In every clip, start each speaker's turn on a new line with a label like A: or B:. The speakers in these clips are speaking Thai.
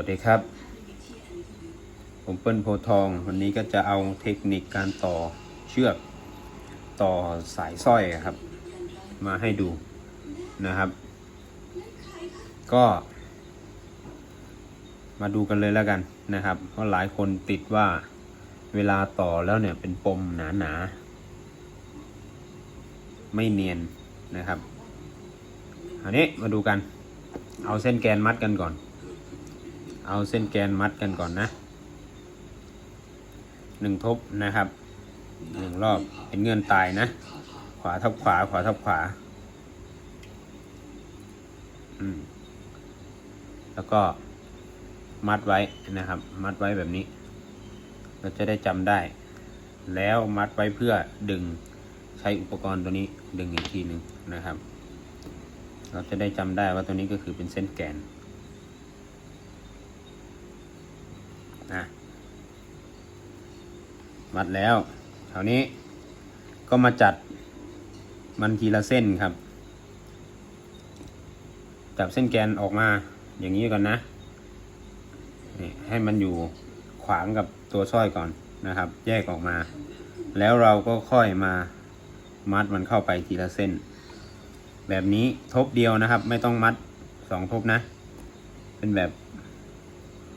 A: วัสดีครับ ผมเปิ้ลโพทอง วันนี้ก็จะเอาเทคนิคการต่อเชือกต่อสายสร้อยครับ มาให้ดูนะครับ ก็ มาดูกันเลยแล้วกันนะครับ เพราะหลายคนติดว่าเวลาต่อแล้วเนี่ยเป็นปมหนาหนาไม่เนียนนะครับอันนี้มาดูกัน เอาเส้นแกนมัดกันก่อน เอาเส้นแกนมัดกันก่อนนะหนึ่งทบนะครับหนึ่งรอบเป็นเงื่อนตายนะ ขวาทับขวา ขวาทับขวา อืม แล้วก็มัดไว้นะครับ มัดไว้แบบนี้ เราจะได้จำได้ แล้วมัดไว้เพื่อดึงใช้อุปกรณ์ตัวนี้ดึงอีกทีหนึ่งนะครับ เราจะได้จำได้ว่าตัวนี้ก็คือเป็นเส้นแกนนะ มัดแล้วคราวนี้ก็มาจัดมันทีละเส้นครับ จับเส้นแกนออกมาอย่างนี้ก่อนนะนี่ให้มันอยู่ขวางกับตัวสร้อยก่อนนะครับ แยกออกมา แล้วเราก็ค่อยมามัดมันเข้าไปทีละเส้น แบบนี้ทบเดียวนะครับ ไม่ต้องมัดสองทบนะ เป็นแบบ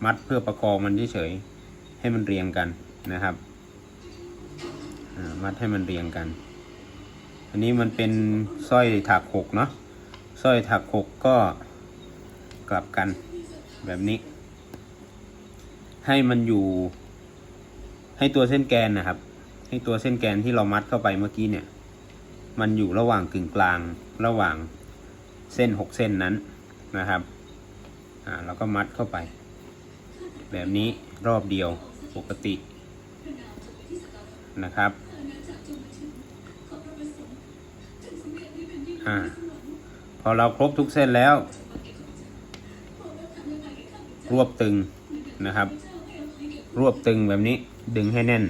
A: มัดเพื่อประกองมันเฉยๆให้มันเรียงกันนะครับ มัดให้มันเรียงกัน อันนี้มันเป็นสร้อยถักหกเนาะสร้อยถักหกก็กลับกันแบบนี้ ให้มันอยู่ ให้ตัวเส้นแกนนะครับ ให้ตัวเส้นแกนที่เรามัดเข้าไปเมื่อกี้เนี่ย มันอยู่ระหว่างกึ่งกลางระหว่างเส้นหกเส้นนั้นนะครับอ่าเราก็มัดเข้าไป แบบนี้รอบเดียวปกตินะครับ อ่า พอเราครบทุกเส้นแล้ว รวบตึงนะครับ รวบตึงแบบนี้ดึงให้แน่น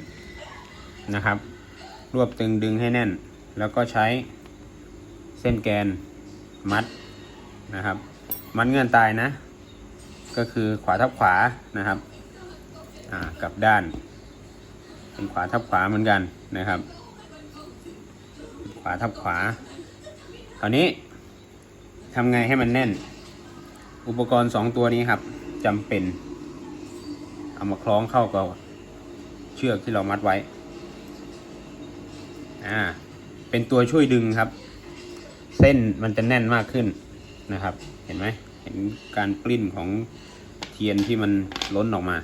A: นะครับ รวบตึงดึงให้แน่น แล้วก็ใช้เส้นแกนมัดนะครับ มัดเงื่อนตายนะ ก็คือขวาทับขวานะครับอ่ากลับด้านเป็นขวาทับขวาเหมือนกันนะครับ ขวาทับขวา คราวนี้ทำไงให้มันแน่น อุปกรณ์สองตัวนี้ครับจำเป็น เอามาคล้องเข้ากับเชือกที่เรามัดไว้ อ่า เป็นตัวช่วยดึงครับ เส้นมันจะแน่นมากขึ้นนะครับ เห็นไหมเห็นการปลิ้นของเทียนที่มันล้นออกมา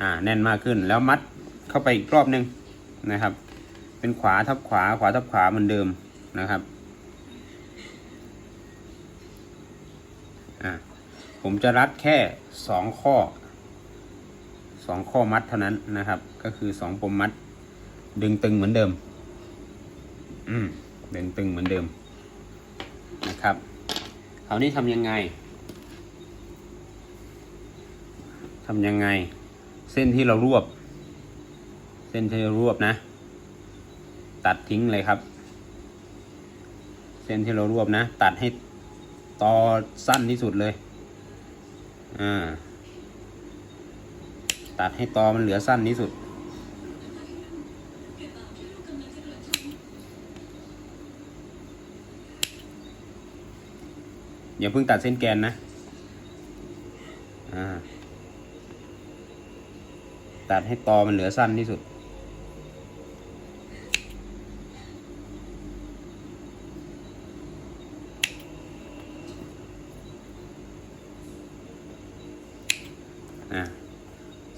A: อ่า แน่นมากขึ้น แล้วมัดเข้าไปอีกรอบนึงนะครับ เป็นขวาทับขวาขวาทับขวาเหมือนเดิมนะครับ อ่า ผมจะรัดแค่สองข้อสองข้อมัดเท่านั้นนะครับ ก็คือสองปมมัด ดึงตึงเหมือนเดิม อืมดึงตึงเหมือนเดิมนะครับคราวนี้ทำยังไงทำยังไง เส้นที่เรารวบ เส้นที่เรารวบนะ ตัดทิ้งเลยครับ เส้นที่เรารวบนะ ตัดให้ตอสั้นที่สุดเลย อ่า ตัดให้ตอมันเหลือสั้นที่สุด อย่าเพิ่งตัดเส้นแกนนะ อ่า ตัดให้ตอมันเหลือสั้นที่สุด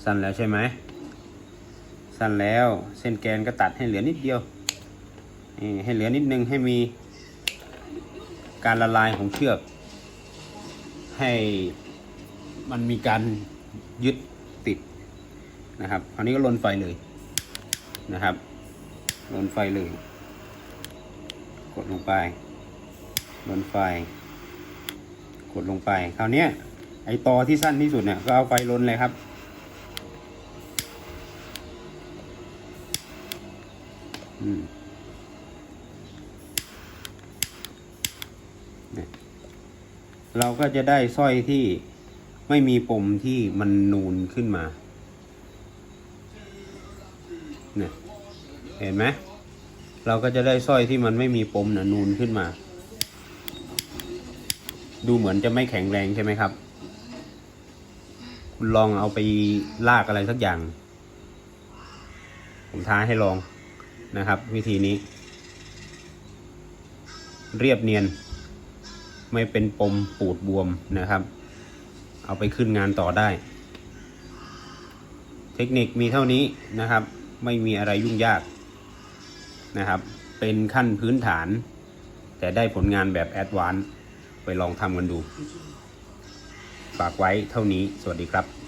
A: สั้นแล้วใช่ไหม สั้นแล้วเส้นแกนก็ตัดให้เหลือนิดเดียวนี่ให้เหลือนิดนึงให้มีการละลายของเชือก ให้มันมีการยึดติดนะครับคราวนี้ก็ลนไฟเลยนะครับลนไฟเลย กดลงไปลนไฟ กดลงไป คราวนี้ไอตอที่สั้นที่สุดเนี่ยก็เอาไฟลนเลยครับ เราก็จะได้สร้อยที่ไม่มีปมที่มันนูนขึ้นมา เนี่ย เห็นไหม เราก็จะได้สร้อยที่มันไม่มีปมนะนูนขึ้นมา ดูเหมือนจะไม่แข็งแรงใช่ไหมครับ คุณลองเอาไปลากอะไรสักอย่าง ผมท้าให้ลอง นะครับ วิธีนี้ เรียบเนียน ไม่เป็นปมปูดบวมนะครับ เอาไปขึ้นงานต่อได้ เทคนิคมีเท่านี้นะครับ ไม่มีอะไรยุ่งยากนะครับ เป็นขั้นพื้นฐาน แต่ได้ผลงานแบบแอดวานซ์ไปลองทำกันดู ฝากไว้เท่านี้สวัสดีครับ